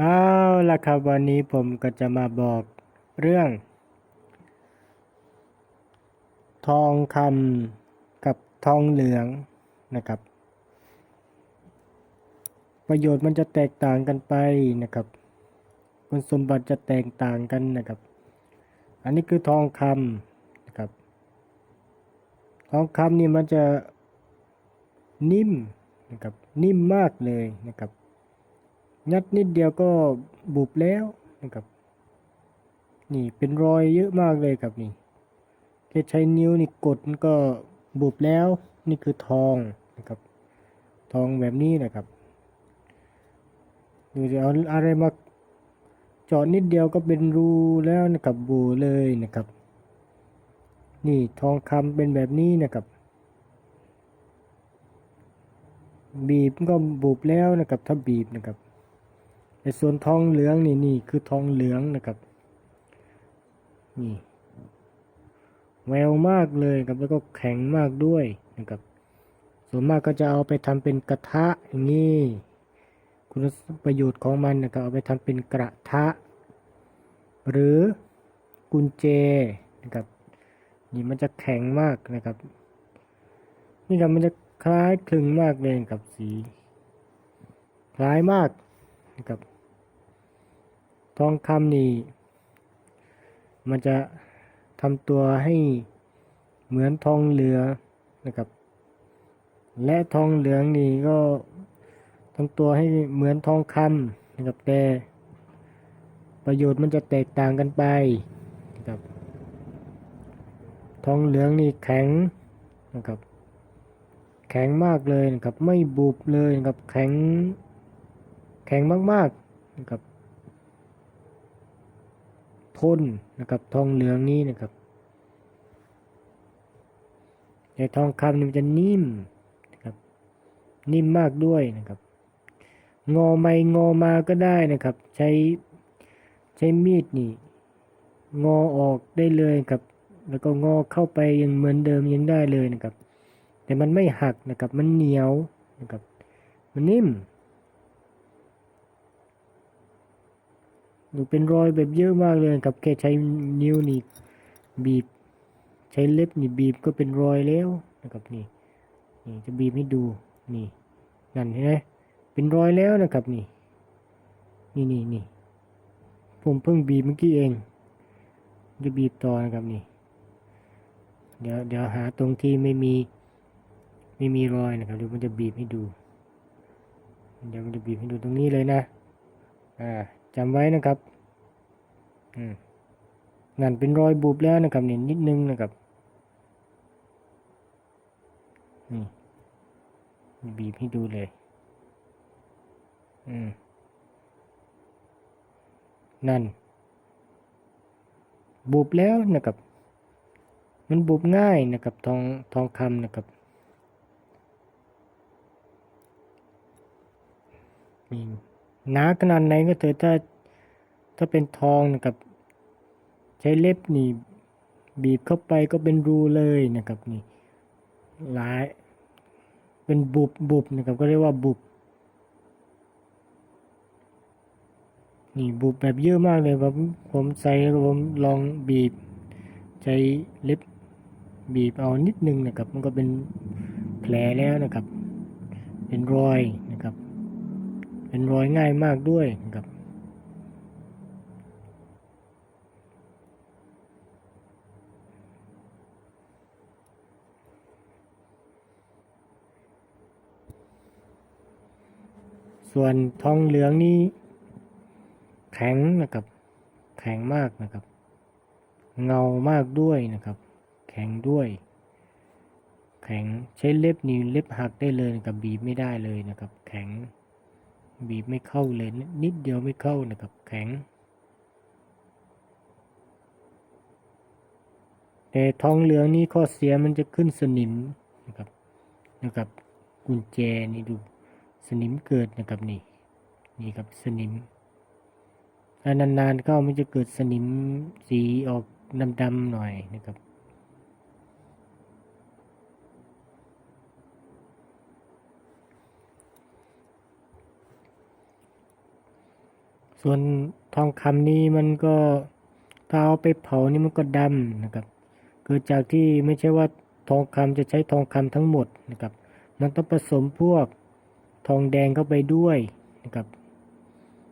เอาละครับวันนี้ผมก็จะมาบอกเรื่อง ทองคำกับทองเหลืองนะครับ ประโยชน์มันจะแตกต่างกันไปนะครับ คุณสมบัติจะแตกต่างกันนะครับ อันนี้คือทองคำนะครับ ทองคำนี่มันจะนิ่มนะครับนิ่มมากเลยนะครับ ยัดนิดเดียวก็บุบแล้วนะครับ นี่เป็นรอยเยอะมากเลยครับนี่แค่ใช้นิ้วนี่กดมันก็บุบแล้ว นี่คือทองนะครับ ทองแบบนี้นะครับดูจะเอาอะไรมาเจาะนิดเดียวก็เป็นรูแล้วนะครับบูเลยนะครับ นี่ทองคำเป็นแบบนี้นะครับ บีบก็บุบแล้วนะครับถ้าบีบนะครับ ในส่วนทองเหลืองนี่นี่คือทองเหลืองนะครับนี่แววมากเลยครับแล้วก็แข็งมากด้วยนะครับ ส่วนมากก็จะเอาไปทำเป็นกระทะอย่างนี้คุณประโยชน์ของมันนะครับเอาไปทำเป็นกระทะ หรือกุญแจนะครับนี่มันจะแข็งมากนะครับ นี่ครับมันจะคล้ายคลึงมากเลยกับสี คล้ายมากนะครับ ทองคำนี่มันจะทำตัวให้เหมือนทองเหลืองนะครับ และทองเหลืองนี่ก็ทำตัวให้เหมือนทองคำนะครับแต่ประโยชน์มันจะแตกต่างกันไปนะครับทองเหลืองนี่แข็งนะครับ แข็งมากเลยนะครับ ไม่บุบเลยนะครับ แข็ง แข็งมากๆนะครับ ทนนะครับทองเหลืองนี้นะครับแต่ทองคำนี่มันจะนิ่มนะครับ นิ่มมากด้วยนะครับ งอไม่งอมาก็ได้นะครับ ใช้ใช้มีดนี่ งอออกได้เลยครับ แล้วก็งอเข้าไปยังเหมือนเดิมยังได้เลยนะครับ แต่มันไม่หักนะครับ มันเหนียวนะครับ มันนิ่ม เป็นรอยแบบเยอะมากเลยครับแค่ใช้นิ้วนี่บีบ ใช้เล็บนี่บีบก็เป็นรอยแล้วนะครับนี่นี่จะบีบให้ดูนี่นั่นเห็นไหมเป็นรอยแล้วนะครับนี่นี่นี่นี่ผมเพิ่งบีบเมื่อกี้เอง จะบีบต่อนะครับนี่เดี๋ยวเดี๋ยวหาตรงที่ไม่มีไม่มีรอยนะครับเดี๋ยวมันจะบีบให้ดู เดี๋ยวมันจะบีบให้ดูตรงนี้เลยนะอ่า จำไว้นะครับอืมนั่นเป็นรอยบุบแล้วนะครับนี่นิดนึงนะครับนี่บีบให้ดูเลย อืม นั่น บุบแล้วนะครับ มันบุบง่ายนะครับ ทองทองคำนะครับนี่ หนาขนาดไหนก็เถอะถ้าถ้าเป็นทองนะครับ ใช้เล็บนี่บีบเข้าไปก็เป็นรูเลยนะครับนี่หลาย เป็นบุบบุบนะครับ ก็เรียกว่าบุบนี่บุบแบบเยอะมากเลยผมผมใส่แล้วผมลองบีบ ใช้เล็บบีบเอานิดนึงนะครับ มันก็เป็นแผลแล้วนะครับ เป็นรอย เป็นรอยง่ายมากด้วยนะครับ ส่วนทองเหลืองนี้แข็งนะครับ แข็งมากนะครับ เงามากด้วยนะครับ แข็งด้วย แข็งใช้เล็บนี่เล็บหักได้เลยนะครับบีบไม่ได้เลยนะครับ แข็ง บีบไม่เข้าเลยนิดเดียวไม่เข้านะครับแข็ง แต่ทองเหลืองนี้ข้อเสียมันจะขึ้นสนิมนะครับนะครับกุญแจนี่ดูสนิมเกิดนะครับนี่นี่ครับสนิมนานๆเข้ามันจะเกิดสนิมสีออกดำๆหน่อยนะครับ ส่วนทองคำนี้มันก็ถ้าเอาไปเผานี่มันก็ดำนะครับเกิดจากที่ไม่ใช่ว่าทองคำจะใช้ทองคำทั้งหมดนะครับ มันต้องผสมพวกทองแดงเข้าไปด้วยนะครับ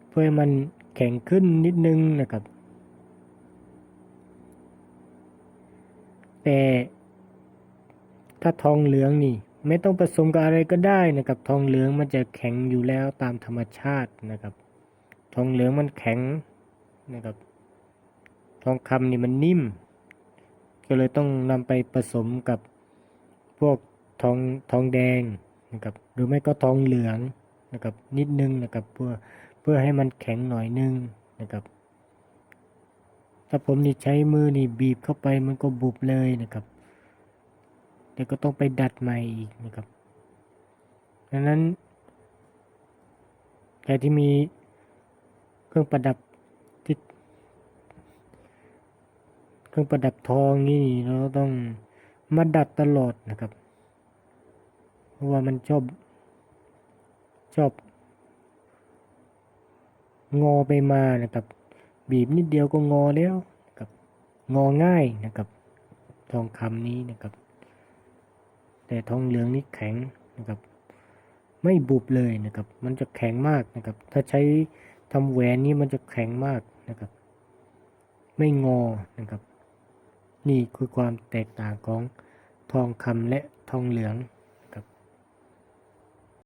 เพื่อให้มันแข็งขึ้นนิดนึงนะครับ แต่ถ้าทองเหลืองนี่ ไม่ต้องผสมกับอะไรก็ได้นะครับ ทองเหลืองมันจะแข็งอยู่แล้วตามธรรมชาตินะครับ ทองเหลืองมันแข็งนะครับ ทองคำนี่มันนิ่ม ก็เลยต้องนำไปผสมกับพวกทองทองแดงนะครับ หรือไม่ก็ทองเหลืองนะครับนิดนึงนะครับเพื่อเพื่อให้มันแข็งหน่อยนึงนะครับ ถ้าผมนี่ใช้มือนี่บีบเข้าไปมันก็บุบเลยนะครับเดี๋ยวก็ต้องไปดัดใหม่อีกนะครับดังนั้นใครที่มี รื่องประดับที่เครื่องประดับทองนี่เราต้องมาดัดตลอดนะครับ เพราะว่ามันชอบ ชอบ งอไปมานะครับ บีบนิดเดียวก็งอแล้วนะครับ งอง่ายนะครับ ทองคำนี้นะครับ แต่ทองเหลืองนี่แข็งนะครับ ไม่บุบเลยนะครับ มันจะแข็งมากนะครับ ถ้าใช้ ทำแหวนนี้มันจะแข็งมากนะครับ ไม่งอนะครับ นี่คือความแตกต่างของทองคำและทองเหลือง